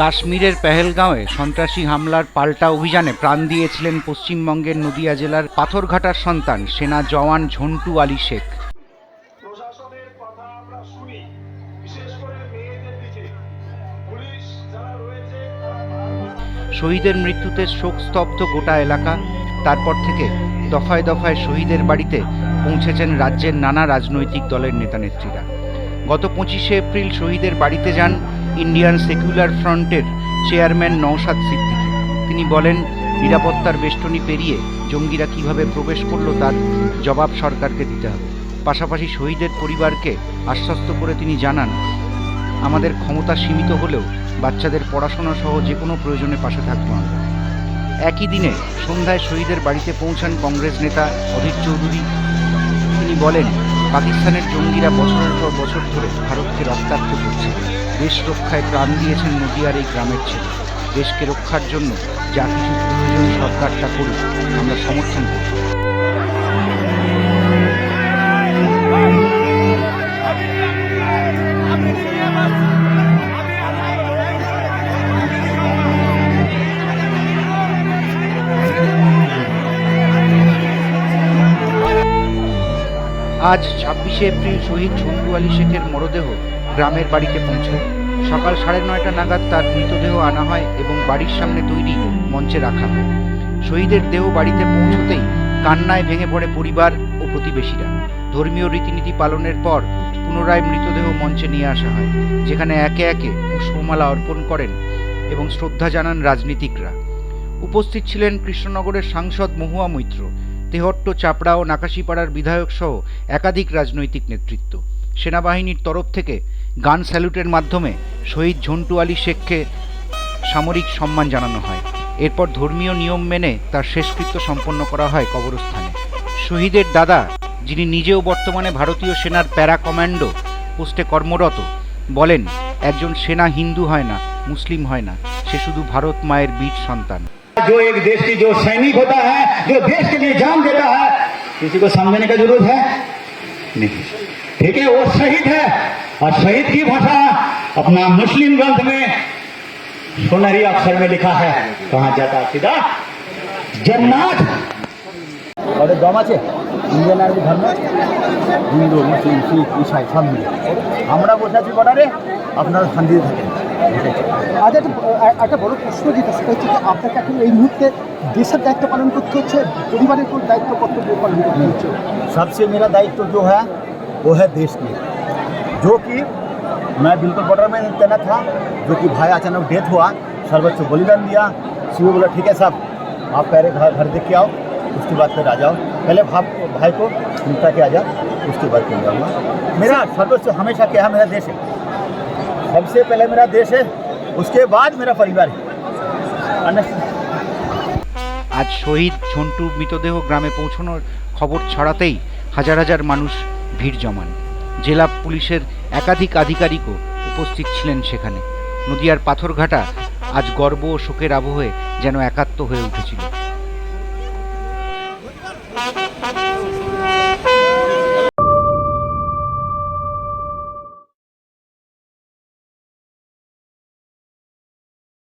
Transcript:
কাশ্মীরের পেহেলগাঁওয়ে সন্ত্রাসী হামলার পাল্টা অভিযানে প্রাণ দিয়েছিলেন পশ্চিমবঙ্গের নদিয়া জেলার পাথরঘাটার সন্তান সেনা জওয়ান ঝন্টু আলী শেখ। শহীদের মৃত্যুতে শোকস্তব্ধ গোটা এলাকা। তারপর থেকে দফায় দফায় শহীদের বাড়িতে পৌঁছেছেন রাজ্যের নানা রাজনৈতিক দলের নেতানেত্রীরা। গত পঁচিশে এপ্রিল শহীদের বাড়িতে যান ইন্ডিয়ান সেকুলার ফ্রন্টের চেয়ারম্যান নওশাদ সিদ্দিকী। তিনি বলেন, নিরাপত্তার বেষ্টনী পেরিয়ে জঙ্গিরা কীভাবে প্রবেশ করল তার জবাব সরকারকে দিতে হবে। পাশাপাশি শহীদের পরিবারকে আশ্বস্ত করে তিনি জানান, আমাদের ক্ষমতা সীমিত হলেও বাচ্চাদের পড়াশোনা সহ যে কোনো প্রয়োজনে পাশে থাকব আমরা। একই দিনে সন্ধ্যায় শহীদের বাড়িতে পৌঁছান কংগ্রেস নেতা অধীর চৌধুরী। তিনি বলেন পাকিস্তানের জঙ্গিরা বছরের পর বছর ধরে ভারতকে রক্তাক্ত করছে। দেশ রক্ষায় প্রাণ দিয়েছেন নদিয়ার এই গ্রামের ছেলে। দেশকে রক্ষার জন্য যা কিছু সরকার তা আমরা সমর্থন করি আজ ছাব্বিশে এপ্রিল শহীদ ঝন্টু আলী শেখের মরদেহ গ্রামের বাড়িতে পৌঁছায়। সকাল সাড়ে নয়টা নাগাদ তার মৃতদেহ আনা হয় এবং বাড়ির সামনে তৈরি মঞ্চে রাখা হয়। শহীদের দেহ বাড়িতে পৌঁছতেই কান্নায় ভেঙে পড়ে পরিবার ও প্রতিবেশীরা। ধর্মীয় রীতিনীতি পালনের পর পুনরায় মৃতদেহ মঞ্চে নিয়ে আসা হয়, যেখানে একে একে পুষ্পমালা অর্পণ করেন এবং শ্রদ্ধা জানান রাজনীতিকরা। উপস্থিত ছিলেন কৃষ্ণনগরের সাংসদ মহুয়া মৈত্র তেহট্ট চাপড়া ও নাকাশিপাড়ার বিধায়ক সহ একাধিক রাজনৈতিক নেতৃত্ব। সেনাবাহিনীর তরফ থেকে গান স্যালুটের মাধ্যমে শহীদ ঝন্টু আলী শেখকে সামরিক সম্মান জানানো হয়। এরপর ধর্মীয় নিয়ম মেনে তার শেষকৃত্য সম্পন্ন করা হয় কবরস্থানে। শহীদের দাদা, যিনি নিজেও বর্তমানে ভারতীয় সেনার প্যারা কমান্ডো পোস্টে কর্মরত, বলেন, একজন সেনা হিন্দু হয় না, মুসলিম হয় না, সে শুধু ভারত মায়ের বীর সন্তান। जो एक देश की जो सैनिक होता है जो देश के लिए जान देता है किसी को समझने का जरूरत है नहीं ठीक है वो शहीद है और शहीद की भाषा अपना मुस्लिम ग्रंथ में सुनहरी अक्षर में लिखा है कहा जाता है सीधा जन्नत ওদের দম আছে ইন্ডিয়ান আর্মি ধর্ম হিন্দু মুসলিম শিখ ইসাই সব মিলে আমরা বসে আছি বর্ডারে আপনারা শান্তিতে থাকেন আজ একটা আ- একটা বড় প্রশ্ন যেটা সেটা হচ্ছে যে আপনাকে এখন এই মুহূর্তে দেশের দায়িত্ব পালন করতে হচ্ছে পরিবারের কোন দায়িত্ব কর্তব্য পালন করতে হচ্ছে सबसे मेरा दायित्व जो है वो है देश की जो कि मैं बिल्कुल बॉर्डर में तैनात था जो कि भाई अचानक डेथ हुआ सर्वोच्च बलिदान दिया सीओ बोला ठीक है साहब आप पहले घर घर देख के आओ उसके बाद फिर आ जाओ पहले भाप भाई को निपटा के आ जाओ उसके बाद फिर जाऊँगा मेरा सर्वोच्च हमेशा क्या है मेरा देश है सबसे पहले मेरा देश है उसके बाद मेरा परिवार है Understand? আজ শহীদ ঝন্টুর মৃতদেহ গ্রামে পৌঁছানোর খবর ছড়াতেই হাজার হাজার মানুষ ভিড় জমান জেলা পুলিশের একাধিক আধিকারিকও উপস্থিত ছিলেন সেখানে নদিয়ার পাথরঘাটা আজ গর্ব ও শোকের আবহে যেন একাত্ম হয়ে উঠেছিল